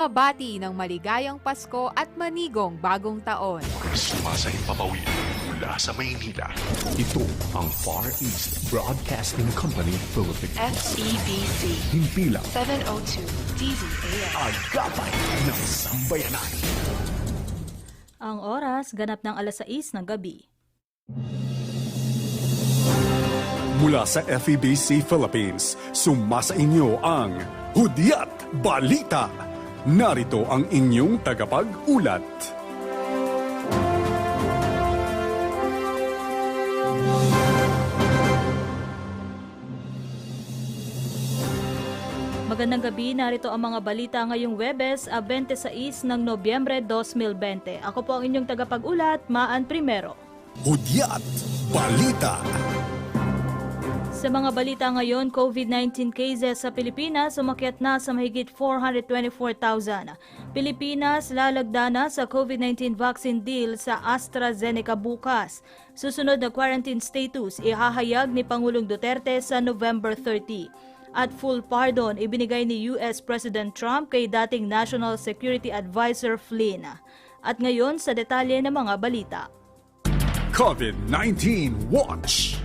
Mabati ng maligayang Pasko at manigong bagong taon. Sumasahing papawin mula sa Maynila. Ito ang Far East Broadcasting Company Philippines. FEBC Himpilang 702 DZAM. Agapay ng Sambayanan. Ang oras, ganap ng alas 6 ng gabi. Mula sa FEBC Philippines, sumasa inyo ang Hudyat Balita. Narito ang inyong tagapag-ulat. Magandang gabi, narito ang mga balita ngayong Webes, a 26 ng Nobyembre 2020. Ako po ang inyong tagapag-ulat, Maan Primero. Hudyat Balita. Sa mga balita ngayon, COVID-19 cases sa Pilipinas umakyat na sa mahigit 424,000. Pilipinas lalagda na sa COVID-19 vaccine deal sa AstraZeneca bukas. Susunod na quarantine status ihahayag ni Pangulong Duterte sa November 30. At full pardon ibinigay ni US President Trump kay dating National Security Advisor Flynn. At ngayon sa detalye ng mga balita. COVID-19 Watch.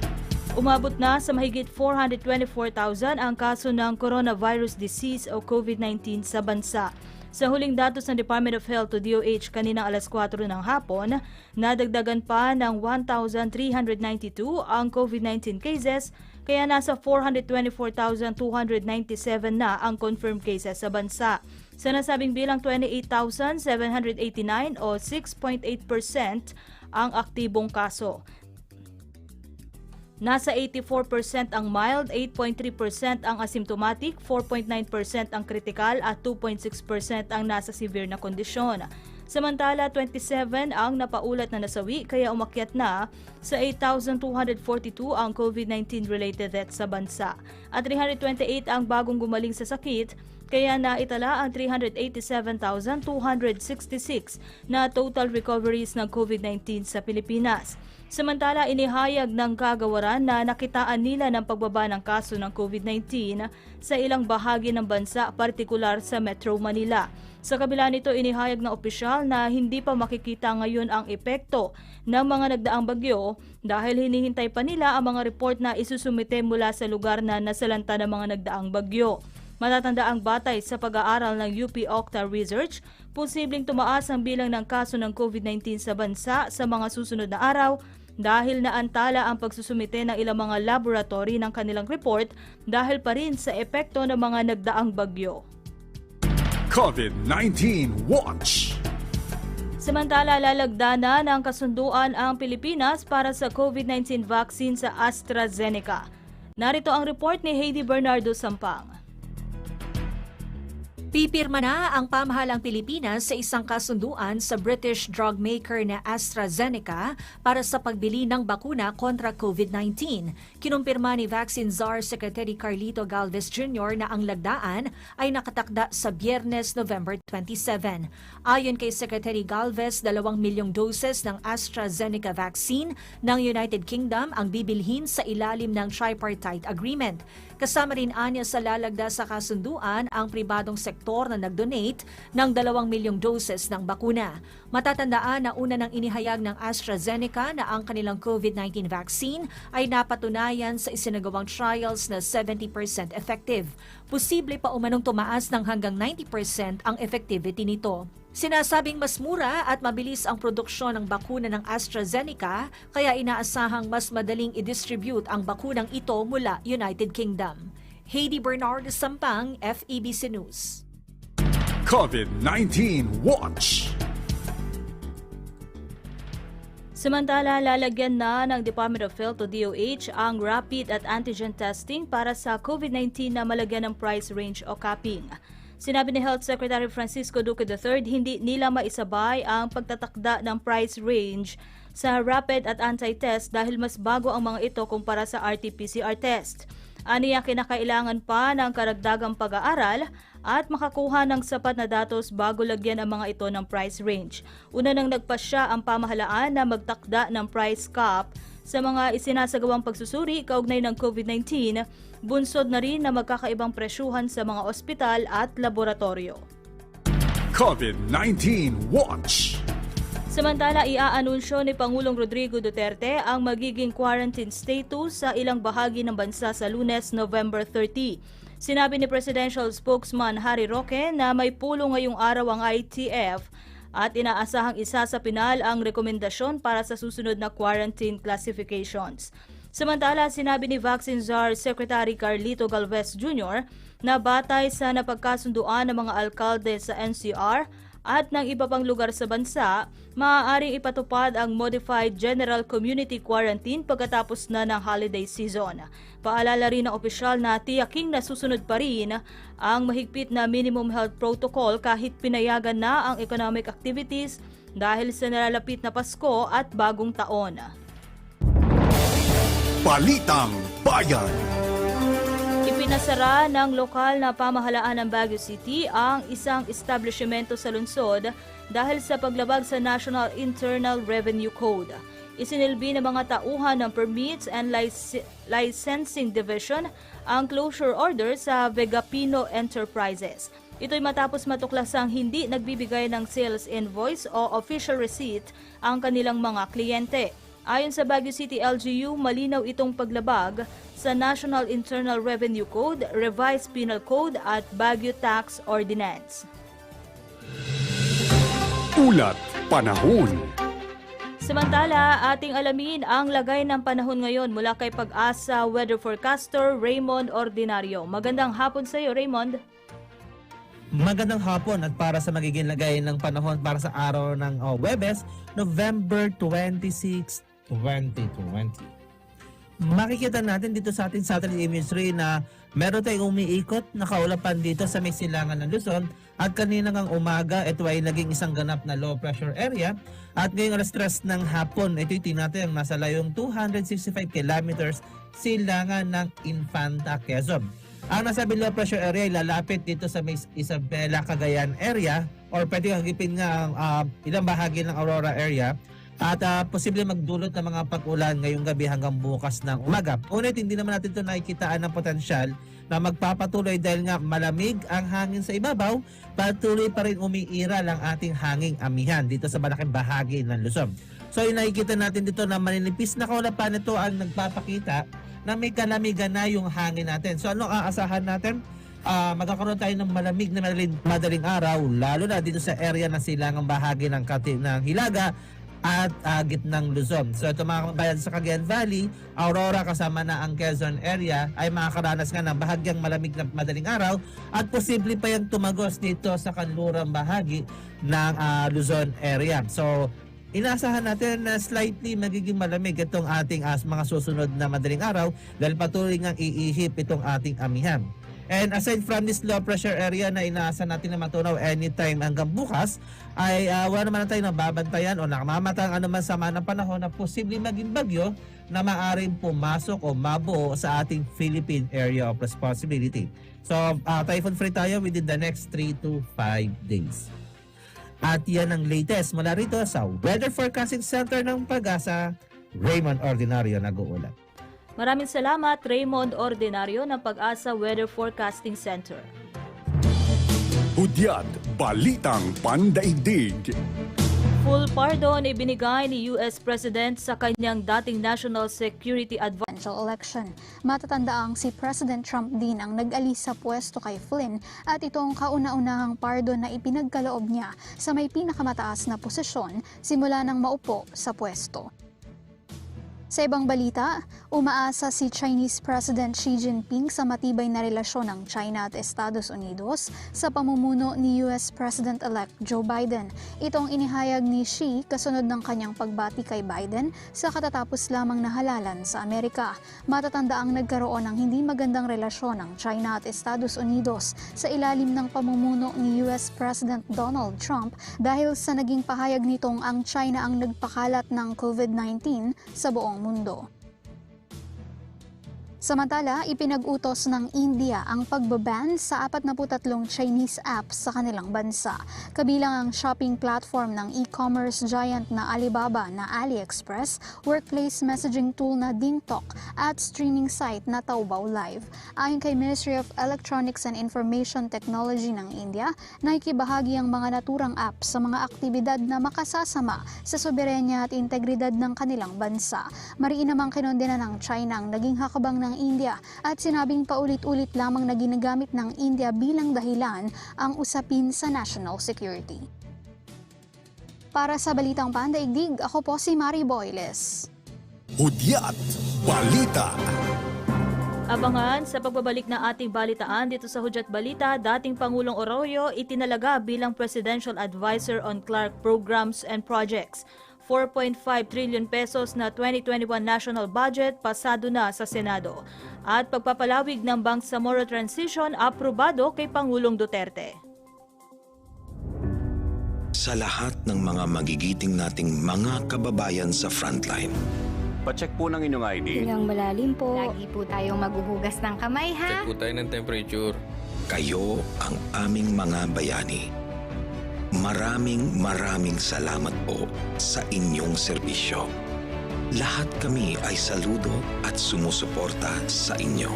Umabot na sa mahigit 424,000 ang kaso ng coronavirus disease o COVID-19 sa bansa. Sa huling datos ng Department of Health to DOH kanina alas 4 ng hapon, nadagdagan pa ng 1,392 ang COVID-19 cases kaya nasa 424,297 na ang confirmed cases sa bansa. Sa nasabing bilang 28,789 o 6.8% ang aktibong kaso. Nasa 84% ang mild, 8.3% ang asymptomatic, 4.9% ang critical at 2.6% ang nasa severe na kondisyon. Samantala, 27 ang napaulat na nasawi kaya umakyat na sa 8,242 ang COVID-19 related deaths sa bansa. At 328 ang bagong gumaling sa sakit kaya naitala ang 387,266 na total recoveries ng COVID-19 sa Pilipinas. Samantala, inihayag ng kagawaran na nakitaan nila ng pagbaba ng kaso ng COVID-19 sa ilang bahagi ng bansa, partikular sa Metro Manila. Sa kabila nito, inihayag ng opisyal na hindi pa makikita ngayon ang epekto ng mga nagdaang bagyo dahil hinihintay pa nila ang mga report na isusumite mula sa lugar na nasalanta ng mga nagdaang bagyo. Matatanda ang batay sa pag-aaral ng UP Octa Research, posibleng tumaas ang bilang ng kaso ng COVID-19 sa bansa sa mga susunod na araw dahil naantala ang pagsusumite ng ilang mga laboratory ng kanilang report dahil pa rin sa epekto ng mga nagdaang bagyo. COVID-19 Watch. Samantala, lalagda na ng kasunduan ang Pilipinas para sa COVID-19 vaccine sa AstraZeneca. Narito ang report ni Heidi Bernardo Sampang. Pipirma na ang pamahalang Pilipinas sa isang kasunduan sa British drug maker na AstraZeneca para sa pagbili ng bakuna kontra COVID-19. Kinumpirma ni Vaccine Czar Secretary Carlito Galvez Jr. na ang lagdaan ay nakatakda sa Biyernes, November 27. Ayon kay Secretary Galvez, dalawang milyong doses ng AstraZeneca vaccine ng United Kingdom ang bibilhin sa ilalim ng tripartite agreement. Kasama rin anya sa lalagda sa kasunduan ang pribadong sektor na nag-donate ng 2 milyong doses ng bakuna. Matatandaan na una nang inihayag ng AstraZeneca na ang kanilang COVID-19 vaccine ay napatunayan sa isinagawang trials na 70% effective. Posible pa umanong tumaas ng hanggang 90% ang effectivity nito. Sinasabing mas mura at mabilis ang produksyon ng bakuna ng AstraZeneca kaya inaasahang mas madaling i-distribute ang bakunang ito mula United Kingdom. Heidi Bernard Sampang, FEBC News. COVID-19 Watch. Samantala, lalagyan na ng Department of Health o DOH ang rapid at antigen testing para sa COVID-19 na malagyan ng price range o capping. Sinabi ni Health Secretary Francisco Duque III, hindi nila maisabay ang pagtatakda ng price range sa rapid at anti-test dahil mas bago ang mga ito kumpara sa RT-PCR test. Aniya kinakailangan pa ng karagdagang pag-aaral at makakuha ng sapat na datos bago lagyan ang mga ito ng price range. Una nang nagpasya ang pamahalaan na magtakda ng price cap sa mga isinasagawang pagsusuri kaugnay ng COVID-19, bunsod na rin na magkakaibang presyuhan sa mga ospital at laboratorio. COVID-19 Watch. Samantala, iaanunsyo ni Pangulong Rodrigo Duterte ang magiging quarantine status sa ilang bahagi ng bansa sa lunes, November 30. Sinabi ni Presidential Spokesman Harry Roque na may pulong ngayong araw ang ITF at inaasahang isa sa pinal ang rekomendasyon para sa susunod na quarantine classifications. Samantala, sinabi ni Vaccine Czar Secretary Carlito Galvez Jr. na batay sa napagkasunduan ng mga alkalde sa NCR at ng iba pang lugar sa bansa, maaaring ipatupad ang Modified General Community Quarantine pagkatapos na ng holiday season. Paalala rin ng opisyal na tiyaking nasusunod pa rin ang mahigpit na minimum health protocol kahit pinayagan na ang economic activities dahil sa nalalapit na Pasko at bagong taon. Balitang Bayan. Ipinasara ng lokal na pamahalaan ng Baguio City ang isang establishmento sa lungsod dahil sa paglabag sa National Internal Revenue Code. Isinilbi ng mga tauhan ng Permits and Lic- Licensing Division ang closure order sa Vegapino Enterprises. Ito'y matapos matuklasang hindi nagbibigay ng sales invoice o official receipt ang kanilang mga kliyente. Ayon sa Baguio City LGU, malinaw itong paglabag sa National Internal Revenue Code, Revised Penal Code at Baguio Tax Ordinance. Ulat Panahon. Samantala, ating alamin ang lagay ng panahon ngayon mula kay Pag-asa Weather Forecaster Raymond Ordinario. Magandang hapon sa iyo, Raymond. Magandang hapon at para sa magiging lagay ng panahon para sa araw ng oh, Webes, November 26, 2020. Makikita natin dito sa ating satellite imagery na meron tayong umiikot na kaulapan dito sa may silangan ng Luzon. At kanina ng umaga ito ay naging isang ganap na low pressure area. At ngayong alas 3 ng hapon ito'y tinatayang nasa layong 265 kilometers silangan ng Infanta, Quezon. Ang nasabi low pressure area ay lalapit dito sa may Isabela, Cagayan area. Or pwede hagipin nga ang ah, ilang bahagi ng Aurora area at ah, posible magdulot ng mga pag-ulan ngayong gabi hanggang bukas ng umaga. Ngunit hindi naman natin ito nakikitaan ng potensyal na magpapatuloy dahil nga malamig ang hangin sa ibabaw, patuloy pa rin umiiral ang ating hanging amihan dito sa malaking bahagi ng Luzon. So yung nakikita natin dito na maninipis na kaulapan ito ang nagpapakita na may kalamigan na yung hangin natin. So ano aasahan natin? Ah, magkakaroon tayo ng malamig na madaling, madaling araw lalo na dito sa area na silangang bahagi ng, kati, ng Hilaga at uh, gitnang Luzon. So ito mga kabayan sa Cagayan Valley, Aurora kasama na ang Quezon area ay makakaranas nga ng bahagyang malamig na madaling araw at posible pa yung tumagos dito sa kanlurang bahagi ng ah, Luzon area. So Inaasahan natin na slightly magiging malamig itong ating as mga susunod na madaling araw dahil patuloy ngang iihip itong ating amihan. And aside from this low pressure area na inaasahan natin na matunaw anytime hanggang bukas, ay uh, wala naman na tayo nababantayan o nakamamatang anuman sama ng panahon na posibleng maging bagyo na maaring pumasok o mabuo sa ating Philippine Area of Responsibility. So, uh, typhoon free tayo within the next 3 to 5 days. At yan ang latest mula rito sa Weather Forecasting Center ng Pag-asa, Raymond Ordinario nag-uulat. Maraming salamat, Raymond Ordinario ng Pag-asa Weather Forecasting Center. Hudyat Balitang Pandaigdig. Full pardon ibinigay ni US President sa kanyang dating National Security Advisor election. Matatandaang si President Trump din ang nag-alis sa pwesto kay Flynn at ito ang kauna-unahang pardon na ipinagkaloob niya sa may pinakamataas na posisyon simula nang maupo sa pwesto. Sa ibang balita, umaasa si Chinese President Xi Jinping sa matibay na relasyon ng China at Estados Unidos sa pamumuno ni US President-elect Joe Biden. Ito ang inihayag ni Xi kasunod ng kanyang pagbati kay Biden sa katatapos lamang na halalan sa Amerika. Matatanda ang nagkaroon ng hindi magandang relasyon ng China at Estados Unidos sa ilalim ng pamumuno ni US President Donald Trump dahil sa naging pahayag nitong ang China ang nagpakalat ng COVID-19 sa buong mundo. Samantala, ipinag-utos ng India ang pagbaban sa 43 Chinese apps sa kanilang bansa. Kabilang ang shopping platform ng e-commerce giant na Alibaba na AliExpress, workplace messaging tool na DingTalk at streaming site na Taobao Live. Ayon kay Ministry of Electronics and Information Technology ng India, naikibahagi ang mga naturang apps sa mga aktibidad na makasasama sa soberenya at integridad ng kanilang bansa. Mariin namang kinondena ng China ang naging hakabang ng India at sinabing paulit-ulit lamang na ginagamit ng India bilang dahilan ang usapin sa national security. Para sa Balitang Pandaigdig, ako po si Mari Boyles. Hudyat Balita. Abangan sa pagbabalik na ating balitaan dito sa Hudyat Balita, dating Pangulong Oroyo itinalaga bilang Presidential Advisor on Clark Programs and Projects. 4.5 trillion pesos na 2021 national budget pasado na sa Senado. At pagpapalawig ng Bangsamoro Transition aprobado kay Pangulong Duterte. sa lahat ng mga magigiting nating mga kababayan sa frontline. Pacheck po ng inyong ID. Ilang malalim po. Lagi po tayong maghuhugas ng kamay, ha? po tayo ng temperature. Kayo ang aming mga bayani. Maraming maraming salamat po sa inyong serbisyo. Lahat kami ay saludo at sumusuporta sa inyo.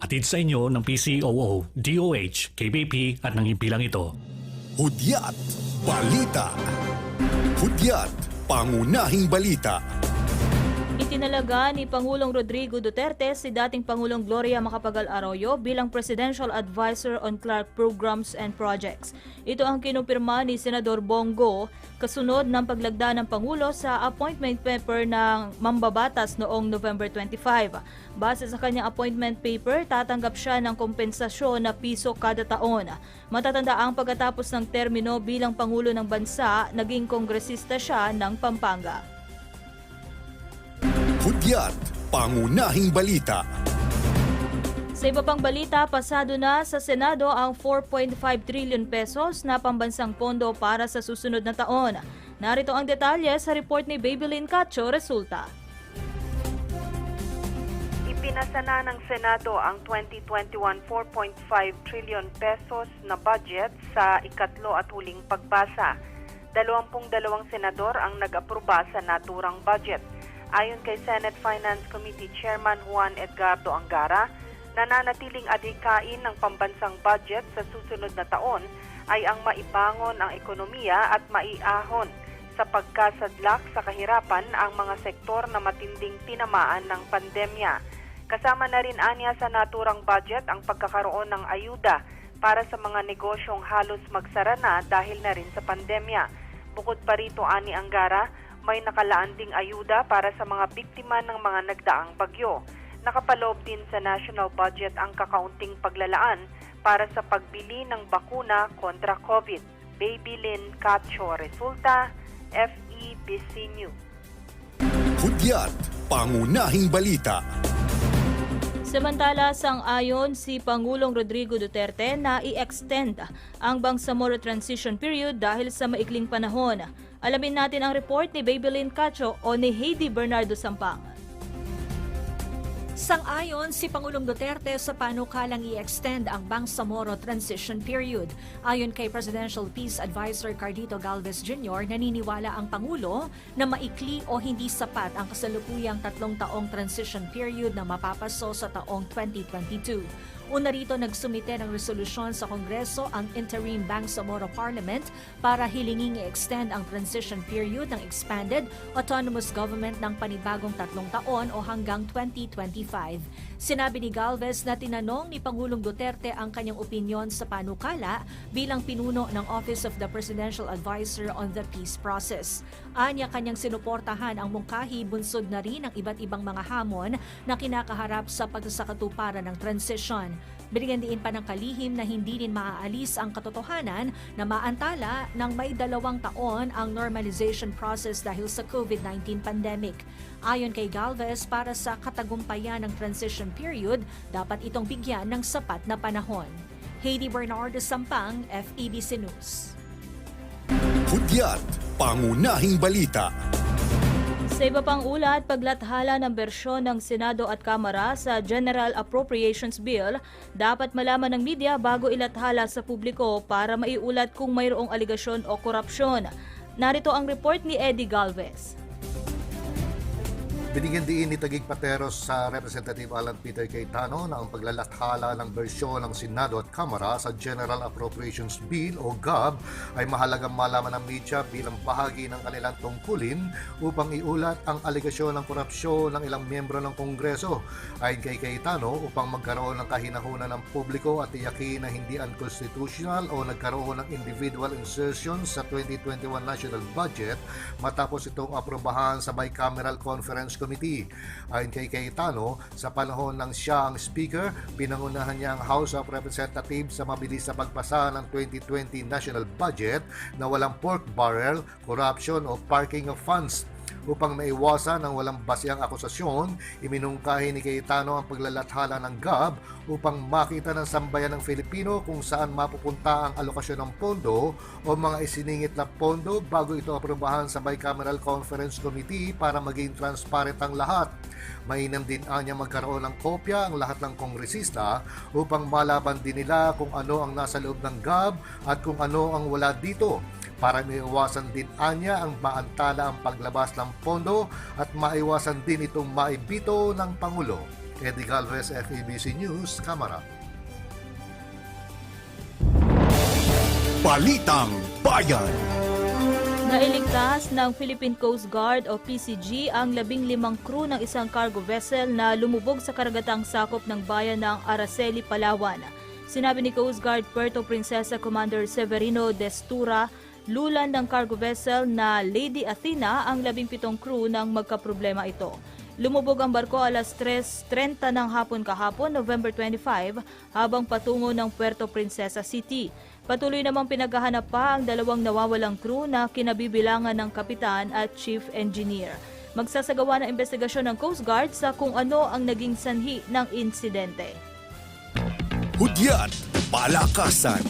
Atid sa inyo ng PCOO, DOH, KBP at ng impilang ito. Hudyat Balita. Hudyat Pangunahing Balita. Itinalaga ni Pangulong Rodrigo Duterte si dating Pangulong Gloria Macapagal Arroyo bilang Presidential Advisor on Clark Programs and Projects. Ito ang kinumpirma ni Senador Bongo kasunod ng paglagda ng Pangulo sa appointment paper ng mambabatas noong November 25. Base sa kanyang appointment paper, tatanggap siya ng kompensasyon na piso kada taon. Matatanda ang pagkatapos ng termino bilang Pangulo ng Bansa, naging kongresista siya ng Pampanga. Hudyat Pangunahing Balita. Sa iba pang balita, pasado na sa Senado ang 4.5 trillion pesos na pambansang pondo para sa susunod na taon. Narito ang detalye sa report ni Babylin Cacho, resulta. Ipinasa na ng Senado ang 2021 4.5 trillion pesos na budget sa ikatlo at huling pagbasa. Dalawampung dalawang senador ang nag-aproba sa naturang budget. Ayon kay Senate Finance Committee Chairman Juan Edgardo Angara, nananatiling adhikain ng pambansang budget sa susunod na taon ay ang maibangon ang ekonomiya at maiahon sa pagkasadlak sa kahirapan ang mga sektor na matinding tinamaan ng pandemya. Kasama na rin anya sa naturang budget ang pagkakaroon ng ayuda para sa mga negosyong halos magsara na dahil na rin sa pandemya. Bukod pa rito ani Anggara, may nakalaan ding ayuda para sa mga biktima ng mga nagdaang bagyo. Nakapaloob din sa national budget ang kakaunting paglalaan para sa pagbili ng bakuna kontra COVID. Baby Lynn Cacho, resulta, FEBC News. Hudyat Pangunahing Balita. Samantala, sang-ayon si Pangulong Rodrigo Duterte na i-extend ang Bangsamoro Transition Period dahil sa maikling panahon. Alamin natin ang report ni Babylin Cacho o ni Heidi Bernardo Sampang. Sang-ayon si Pangulong Duterte sa panukalang i-extend ang Bangsamoro Transition Period. Ayon kay Presidential Peace Advisor Cardito Galvez Jr., naniniwala ang Pangulo na maikli o hindi sapat ang kasalukuyang tatlong taong transition period na mapapaso sa taong 2022. Una rito nagsumite ng resolusyon sa Kongreso ang Interim Bangsamoro Parliament para hilinging i-extend ang transition period ng expanded autonomous government ng panibagong tatlong taon o hanggang 2025. Sinabi ni Galvez na tinanong ni Pangulong Duterte ang kanyang opinyon sa panukala bilang pinuno ng Office of the Presidential Advisor on the Peace Process. Anya kanyang sinuportahan ang mungkahi bunsod na rin ang iba't ibang mga hamon na kinakaharap sa pagsasakatuparan ng transition. Binigyan diin pa ng kalihim na hindi din maaalis ang katotohanan na maantala ng may dalawang taon ang normalization process dahil sa COVID-19 pandemic. Ayon kay Galvez, para sa katagumpayan ng transition period, dapat itong bigyan ng sapat na panahon. Heidi Bernardo Sampang, FEBC News. Hudyat Pangunahing Balita. Sa iba pang ulat, paglathala ng bersyon ng Senado at Kamara sa General Appropriations Bill, dapat malaman ng media bago ilathala sa publiko para maiulat kung mayroong aligasyon o korupsyon. Narito ang report ni Eddie Galvez. Binigyan diin ni Tagig Pateros sa Representative Alan Peter Cayetano na ang paglalathala ng bersyon ng Senado at Kamara sa General Appropriations Bill o GAB ay mahalagang malaman ng media bilang bahagi ng kanilang tungkulin upang iulat ang aligasyon ng korupsyon ng ilang miyembro ng Kongreso. Ayon kay Cayetano, upang magkaroon ng kahinahunan ng publiko at tiyakin na hindi unconstitutional o nagkaroon ng individual insertions sa 2021 national budget matapos itong aprobahan sa Bicameral Conference Committee. Ayon kay Cayetano, sa panahon ng siya ang speaker, pinangunahan niya ang House of Representatives sa mabilis na pagpasa ng 2020 national budget na walang pork barrel, corruption o parking of funds. Upang maiwasan ang walang basihang akusasyon, iminungkahi ni Cayetano ang paglalathala ng GAB upang makita ng sambayan ng Filipino kung saan mapupunta ang alokasyon ng pondo o mga isiningit na pondo bago ito aprobahan sa Bicameral Conference Committee para maging transparent ang lahat. Mainam din anya magkaroon ng kopya ang lahat ng kongresista upang malaban din nila kung ano ang nasa loob ng GAB at kung ano ang wala dito para maiwasan din anya ang maantala ang paglabas ng pondo at maiwasan din itong maibito ng Pangulo. Eddie Galvez, FEBC News, Kamara. Balitang Bayan. Nailigtas ng Philippine Coast Guard o PCG ang labing limang crew ng isang cargo vessel na lumubog sa karagatang sakop ng bayan ng Araceli, Palawan. Sinabi ni Coast Guard Puerto Princesa Commander Severino Destura, lulan ng cargo vessel na Lady Athena ang labing pitong crew nang magkaproblema ito. Lumubog ang barko alas 3.30 ng hapon kahapon, November 25, habang patungo ng Puerto Princesa City. Patuloy namang pinaghahanap pa ang dalawang nawawalang crew na kinabibilangan ng kapitan at chief engineer. Magsasagawa ng investigasyon ng Coast Guard sa kung ano ang naging sanhi ng insidente. Hudyat, Palakasan,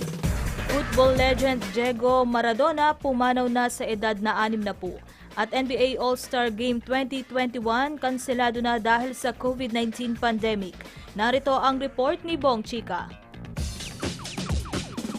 Football legend Diego Maradona pumanaw na sa edad na 60. At NBA All-Star Game 2021 kanselado na dahil sa COVID-19 pandemic. Narito ang report ni Bong Chica.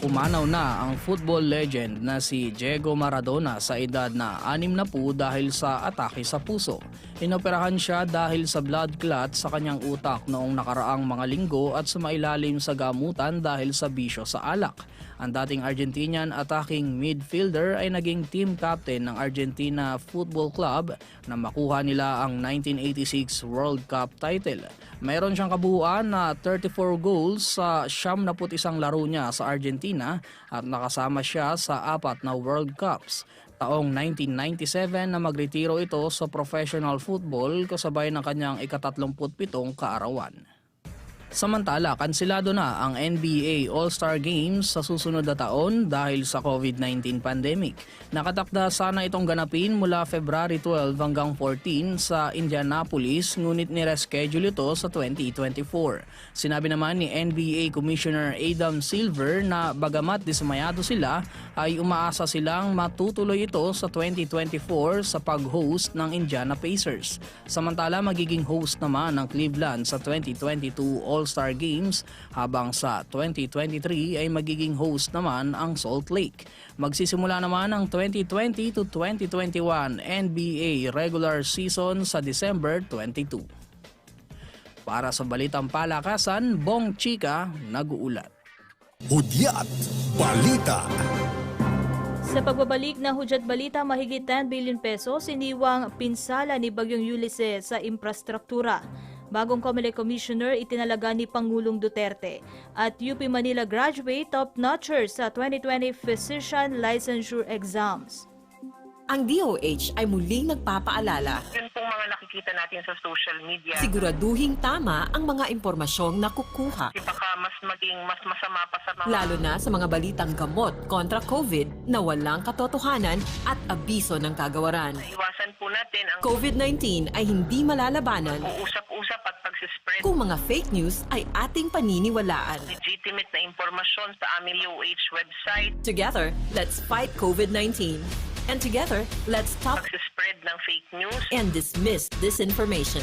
Umanaw na ang football legend na si Diego Maradona sa edad na 60 dahil sa atake sa puso. Inoperahan siya dahil sa blood clot sa kanyang utak noong nakaraang mga linggo at sumailalim sa gamutan dahil sa bisyo sa alak. Ang dating Argentinian attacking midfielder ay naging team captain ng Argentina Football Club na makuha nila ang 1986 World Cup title. Mayroon siyang kabuuan na 34 goals sa 71 laro niya sa Argentina at nakasama siya sa apat na World Cups. Taong 1997 na magretiro ito sa professional football kasabay ng kanyang ika-37 kaarawan. Samantala, kansilado na ang NBA All-Star Games sa susunod na taon dahil sa COVID-19 pandemic. Nakatakda sana itong ganapin mula February 12 hanggang 14 sa Indianapolis ngunit nireschedule ito sa 2024. Sinabi naman ni NBA Commissioner Adam Silver na bagamat dismayado sila ay umaasa silang matutuloy ito sa 2024 sa pag-host ng Indiana Pacers. Samantala magiging host naman ng Cleveland sa 2022 All-Star Games habang sa 2023 ay magiging host naman ang Salt Lake. Magsisimula naman ang 2020 to 2021 NBA regular season sa December 22. Para sa Balitang Palakasan, Bong Chika, nag-uulat. Hudyat, Balita. Sa pagbabalik na hudyat balita, mahigit 10 billion pesos iniwang pinsala ni Bagyong Ulysses sa infrastruktura. Bagong Comelec Commissioner itinalaga ni Pangulong Duterte at UP Manila graduate top-notchers sa 2020 Physician Licensure Exams. Ang DOH ay muling nagpapaalala. Yun pong mga nakikita natin sa social media. Siguraduhing tama ang mga impormasyong nakukuha. Baka mas maging mas masama pa sa mga... Lalo na sa mga balitang gamot kontra COVID na walang katotohanan at abiso ng kagawaran. Iwasan po natin ang COVID-19 ay hindi malalabanan uusap-usap at pagsispread kung mga fake news ay ating paniniwalaan. legitimate na impormasyon sa aming DOH website. Together, let's fight COVID-19. And together, let's stop Pagsispread ng fake news. and dismiss disinformation.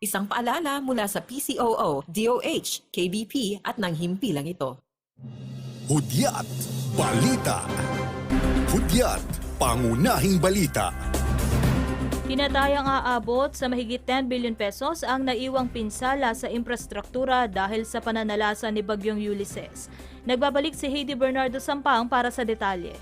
Isang paalala mula sa PCOO, DOH, KBP at ng himpilang ito. Hudyat Balita. Hudyat Pangunahing Balita. Tinatayang aabot sa mahigit 10 billion pesos ang naiwang pinsala sa infrastruktura dahil sa pananalasa ni Bagyong Ulysses. Nagbabalik si Heidi Bernardo Sampang para sa detalye.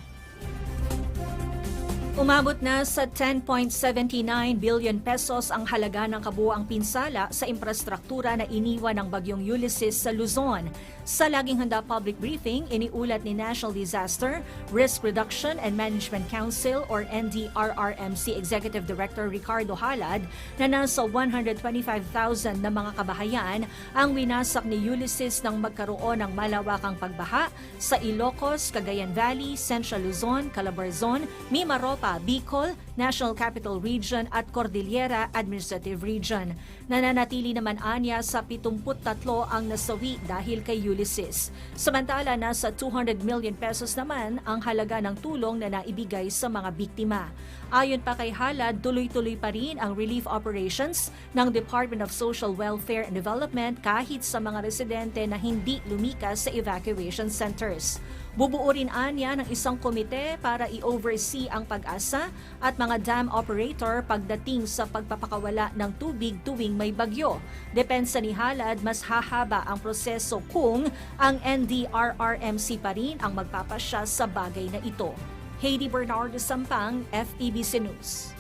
Umabot na sa 10.79 billion pesos ang halaga ng kabuoang pinsala sa infrastruktura na iniwan ng bagyong Ulysses sa Luzon. Sa laging handa public briefing, iniulat ni National Disaster, Risk Reduction and Management Council or NDRRMC Executive Director Ricardo Halad na nasa 125,000 na mga kabahayan ang winasak ni Ulysses nang magkaroon ng malawakang pagbaha sa Ilocos, Cagayan Valley, Central Luzon, Calabarzon, Mimaropa, Bicol, National Capital Region at Cordillera Administrative Region. Nananatili naman anya sa 73 ang nasawi dahil kay Ulysses. Samantala, nasa 200 million pesos naman ang halaga ng tulong na naibigay sa mga biktima. Ayon pa kay Halad, tuloy-tuloy pa rin ang relief operations ng Department of Social Welfare and Development kahit sa mga residente na hindi lumikas sa evacuation centers. Bubuo rin anya ng isang komite para i-oversee ang pag-asa at mga dam operator pagdating sa pagpapakawala ng tubig tuwing may bagyo. Depensa ni Halad, mas hahaba ang proseso kung ang NDRRMC pa rin ang magpapasya sa bagay na ito. Heidi Bernardo Sampang, FEBC News.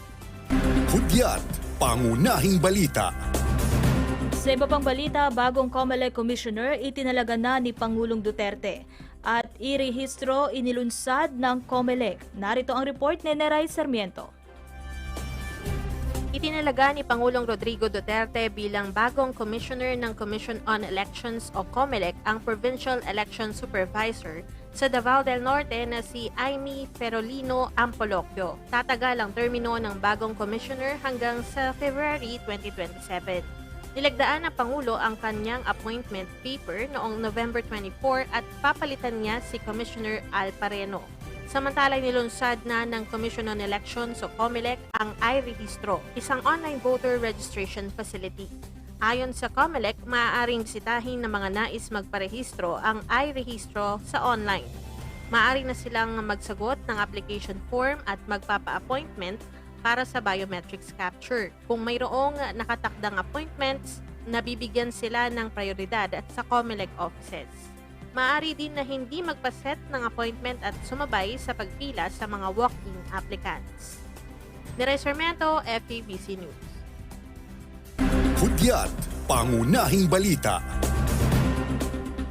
Hudyat Pangunahing Balita. Sa iba pang balita, bagong COMELEC Commissioner itinalaga na ni Pangulong Duterte at irehistro inilunsad ng COMELEC. Narito ang report ni Neray Sarmiento. Itinalaga ni Pangulong Rodrigo Duterte bilang bagong Commissioner ng Commission on Elections o COMELEC ang Provincial Election Supervisor sa Davao del Norte na si Aimee Ferolino Ampolocchio. Tatagal ang termino ng bagong commissioner hanggang sa February 2027. Nilagdaan ng Pangulo ang kanyang appointment paper noong November 24 at papalitan niya si Commissioner Al Pareno. Samantalang nilunsad na ng Commission on Elections o COMELEC ang iRehistro, isang online voter registration facility. Ayon sa COMELEC, maaaring bisitahin ng mga nais magparehistro ang iRehistro sa online. Maaari na silang magsagot ng application form at magpapa-appointment para sa biometrics capture. Kung mayroong nakatakdang appointments, nabibigyan sila ng prioridad at sa COMELEC offices. Maaari din na hindi magpaset ng appointment at sumabay sa pagpila sa mga walk-in applicants. Neres Sarmiento, FEBC News. Hudyat Pangunahing Balita.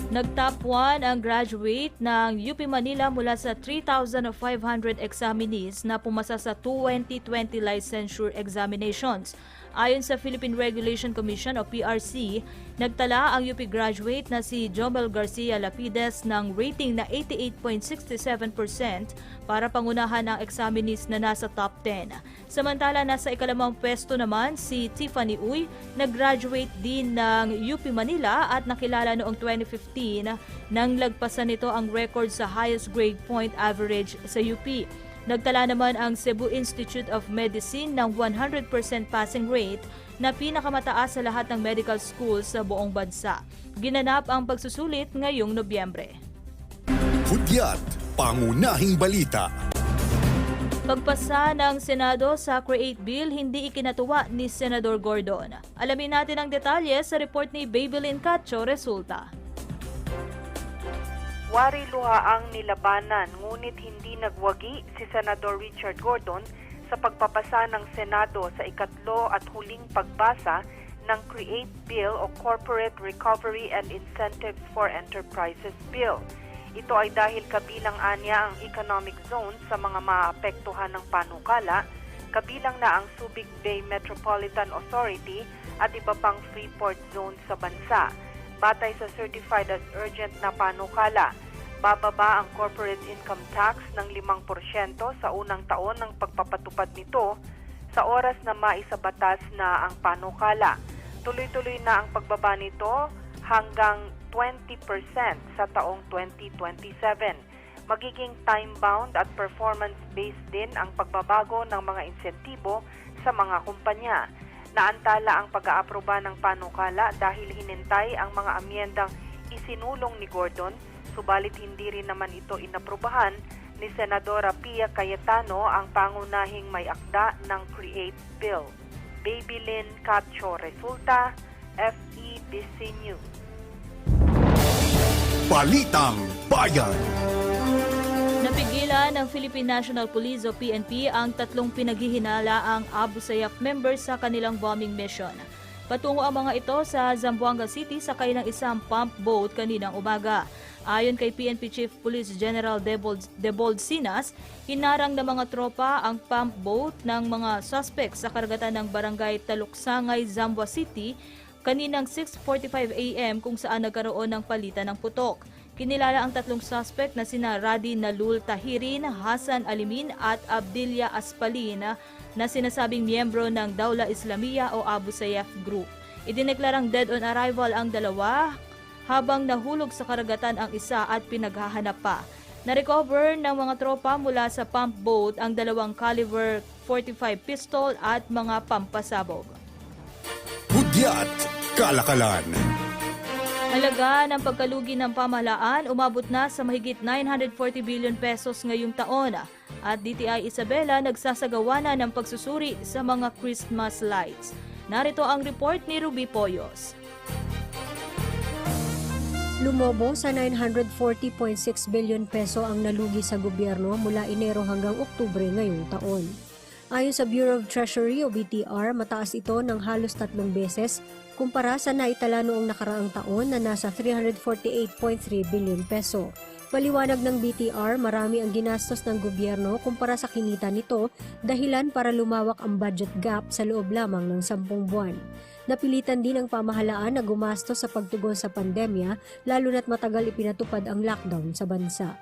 Nag-top 1 ang graduate ng UP Manila mula sa 3,500 examinees na pumasa sa 2020 licensure examinations. Ayon sa Philippine Regulation Commission o PRC, nagtala ang UP graduate na si Jomel Garcia Lapides ng rating na 88.67% para pangunahan ang examinees na nasa top 10. Samantala, nasa ikalamang pwesto naman si Tiffany Uy, nag-graduate din ng UP Manila at nakilala noong 2015 nang lagpasan nito ang record sa highest grade point average sa UP. Nagtala naman ang Cebu Institute of Medicine ng 100% passing rate na pinakamataas sa lahat ng medical schools sa buong bansa. Ginanap ang pagsusulit ngayong Nobyembre. Hudyat Pangunahing Balita. Pagpasa ng Senado sa Create Bill hindi ikinatuwa ni Senador Gordon. Alamin natin ang detalye sa report ni Babylin Cacho Resulta. Wari luha ang nilabanan ngunit hindi nagwagi si Senador Richard Gordon sa pagpapasa ng Senado sa ikatlo at huling pagbasa ng Create Bill o Corporate Recovery and Incentives for Enterprises Bill. Ito ay dahil kabilang anya ang economic zone sa mga maapektuhan ng panukala, kabilang na ang Subic Bay Metropolitan Authority at iba pang free port zone sa bansa. Batay sa certified as urgent na panukala, bababa ang corporate income tax ng 5% sa unang taon ng pagpapatupad nito sa oras na maisabatas na ang panukala. Tuloy-tuloy na ang pagbaba nito hanggang 20% sa taong 2027. Magiging time-bound at performance-based din ang pagbabago ng mga insentibo sa mga kumpanya. Naantala ang pag-aaproba ng panukala dahil hinintay ang mga amyendang isinulong ni Gordon, subalit hindi rin naman ito inaprubahan ni Senadora Pia Cayetano ang pangunahing may akda ng Create Bill. Babylin Cacho Resulta, FEBC News. Balitang Bayan. Napigilan ng Philippine National Police o PNP ang tatlong pinaghihinalaang Abu Sayyaf members sa kanilang bombing mission. Patungo ang mga ito sa Zamboanga City sakay ng isang pump boat kaninang umaga. Ayon kay PNP Chief Police General Debold, Debold Sinas, hinarang ng mga tropa ang pump boat ng mga suspect sa karagatan ng barangay Taluksangay, Zambua City kaninang 6.45 a.m. kung saan nagkaroon ng palitan ng putok. Kinilala ang tatlong suspect na sina Radi Nalul Tahirin, Hassan Alimin at Abdilia Aspalin na sinasabing miyembro ng Daula Islamia o Abu Sayyaf Group. Idineklarang dead on arrival ang dalawa habang nahulog sa karagatan ang isa at pinaghahanap pa. Na-recover ng mga tropa mula sa pump boat ang dalawang caliber 45 pistol at mga pampasabog. Hudyat Kalakalan. Halaga ng pagkalugi ng pamahalaan umabot na sa mahigit 940 billion pesos ngayong taon. At DTI Isabela nagsasagawa na ng pagsusuri sa mga Christmas lights. Narito ang report ni Ruby Poyos. Lumobo sa 940.6 billion peso ang nalugi sa gobyerno mula Enero hanggang Oktubre ngayong taon. Ayon sa Bureau of Treasury o BTR, mataas ito ng halos tatlong beses kumpara sa naitala noong nakaraang taon na nasa 348.3 billion peso. Paliwanag ng BTR, marami ang ginastos ng gobyerno kumpara sa kinita nito dahilan para lumawak ang budget gap sa loob lamang ng 10 buwan. Napilitan din ang pamahalaan na gumastos sa pagtugon sa pandemya lalo na't matagal ipinatupad ang lockdown sa bansa.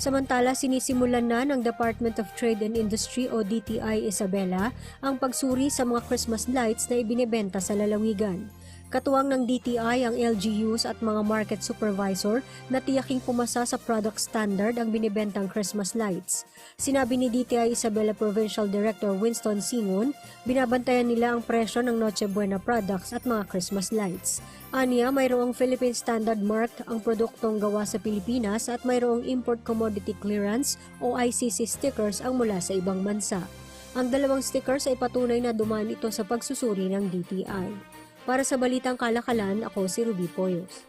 Samantala, sinisimulan na ng Department of Trade and Industry o DTI Isabela ang pagsuri sa mga Christmas lights na ibinebenta sa lalawigan. Katuwang ng DTI ang LGUs at mga market supervisor na tiyaking pumasa sa product standard ang binibentang Christmas lights. Sinabi ni DTI Isabela Provincial Director Winston Singon, binabantayan nila ang presyo ng Noche Buena products at mga Christmas lights. Aniya, mayroong Philippine Standard marked ang produktong gawa sa Pilipinas at mayroong Import Commodity Clearance o ICC stickers ang mula sa ibang bansa. Ang dalawang stickers ay patunay na dumaan ito sa pagsusuri ng DTI. Para sa Balitang Kalakalan, ako si Ruby Poyos.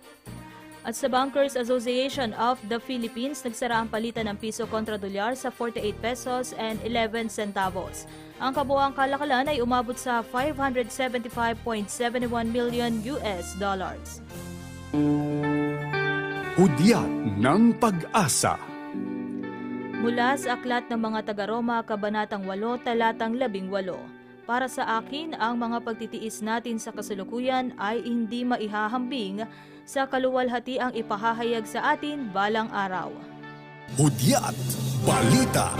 At sa Bankers Association of the Philippines, nagsara ang palitan ng piso kontra dolyar sa 48 pesos and 11 centavos. Ang kabuang kalakalan ay umabot sa 575.71 million US dollars. Hudyat ng Pag-asa. Mula sa aklat ng mga taga-Roma, Kabanatang 8, Talatang 18. Para sa akin, ang mga pagtitiis natin sa kasalukuyan ay hindi maihahambing sa kaluwalhati ang ipahahayag sa atin balang araw. Hudyat Balita.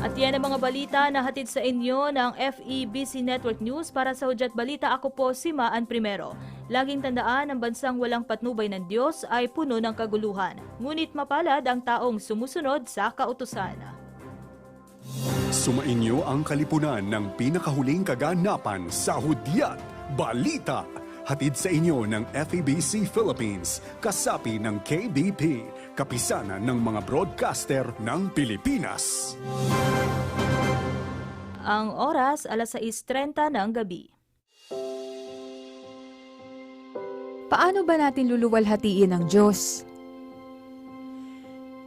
At yan ang mga balita na hatid sa inyo ng FEBC Network News para sa Hudyat Balita. Ako po si Maan Primero. Laging tandaan, ang bansang walang patnubay ng Diyos ay puno ng kaguluhan. Ngunit mapalad ang taong sumusunod sa kautusan. Sumainyo ang kalipunan ng pinakahuling kaganapan sa Hudyat Balita. Hatid sa inyo ng FEBC Philippines, kasapi ng KBP, kapisanan ng mga broadcaster ng Pilipinas. Ang oras, alas 6.30 ng gabi. Paano ba natin luluwalhatiin ang Diyos?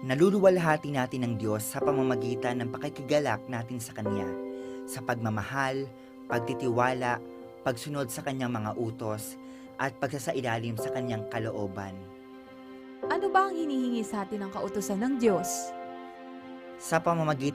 Naluluwalhati natin ng Diyos sa pamamagitan ng pakikigalak natin sa Kanya, sa pagmamahal, pagtitiwala, pagsunod sa Kanyang mga utos, at pagsasailalim sa Kanyang kalooban. Ano ba ang hinihingi sa atin ng kautusan ng Diyos? Sa pamamagitan